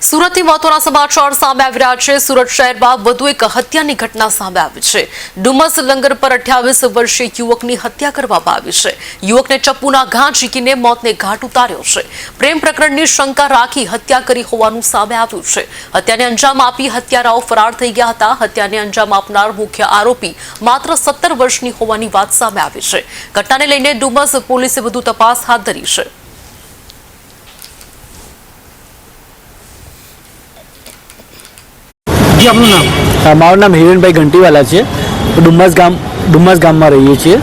સુરતથી મહત્વના સમાચાર સામે આવી રહ્યા છે. સુરત શહેરમાં વધુ એક હત્યાની ઘટના સામે આવી છે. ડુમસ લંગર પર અઠ્યાવીસ વર્ષીય યુવકની હત્યા કરવામાં આવી છે. યુવકને ચપ્પુના ઘા ઝીકીને મોતને ઘાટ ઉતાર્યો છે. પ્રેમ પ્રકરણની શંકા રાખી હત્યા કરી હોવાનું સામે આવ્યું છે. હત્યાને અંજામ આપી હત્યારાઓ ફરાર થઈ ગયા હતા. હત્યાને અંજામ આપનાર મુખ્ય આરોપી માત્ર સત્તર વર્ષની હોવાની વાત સામે આવી છે. ઘટનાને લઈને ડુમસ પોલીસે વધુ તપાસ હાથ ધરી છે. જી આપનું નામ? મારું નામ હિરેનભાઈ ઘંટીવાલા છે. ડુમ્મસ ગામ ડુમ્મસ ગામમાં રહીએ છીએ.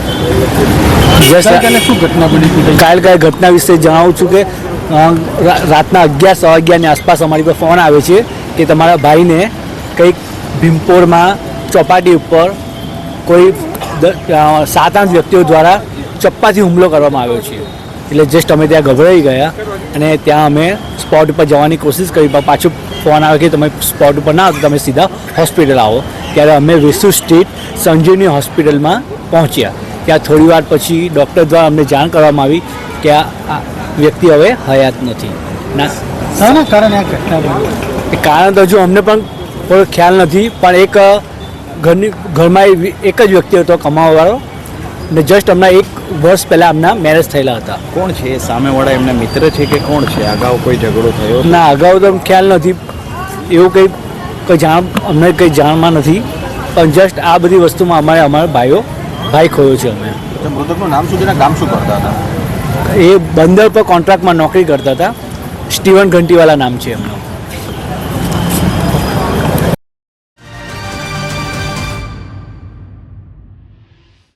શું ઘટના બની કાલ કાલ ઘટના વિશે જણાવું છું કે રાતના અગિયાર સવા અગિયારની આસપાસ અમારી પર ફોન આવે છે કે તમારા ભાઈને કંઈક ભીમપોરમાં ચોપાટી ઉપર કોઈ સાત આઠ વ્યક્તિઓ દ્વારા ચપ્પાથી હુમલો કરવામાં આવ્યો છે. એટલે જસ્ટ અમે ત્યાં ગભરાઈ ગયા અને ત્યાં અમે સ્પોટ ઉપર જવાની કોશિશ કરી પણ પાછું ફોન આવે કે તમે સ્પોટ ઉપર ના આવો તમે સીધા હોસ્પિટલ આવો. ત્યારે અમે વેસુ સ્ટ્રીટ સંજીવની હોસ્પિટલમાં પહોંચ્યા. ત્યાં થોડી વાર પછી ડૉક્ટર દ્વારા અમને જાણ કરવામાં આવી કે આ આ વ્યક્તિ હવે હયાત નથી. ના. કારણે કારણ તો હજુ અમને પણ થોડો ખ્યાલ નથી પણ એક ઘરની ઘરમાં એક જ વ્યક્તિ હતો કમાવાવાળો. ને જસ્ટ હમણાં એક વર્ષ પહેલાં એમના મેરેજ થયેલા હતા. કોણ છે? એ સામેવાળા એમના મિત્ર છે કે કોણ છે? અગાઉ કોઈ ઝઘડો થયો? ના અગાઉ તો ખ્યાલ નથી. એવું કંઈ કંઈ જાણ અમને કંઈ જાણમાં નથી પણ જસ્ટ આ બધી વસ્તુમાં અમારે અમારા ભાઈઓ ભાઈ ખોયો છે અમે. મૃતકનું નામ શું છે કામ શું કરતા હતા? એ બંદર પર કોન્ટ્રાક્ટમાં નોકરી કરતા હતા. સ્ટીવન ઘંટીવાલા નામ છે એમનું.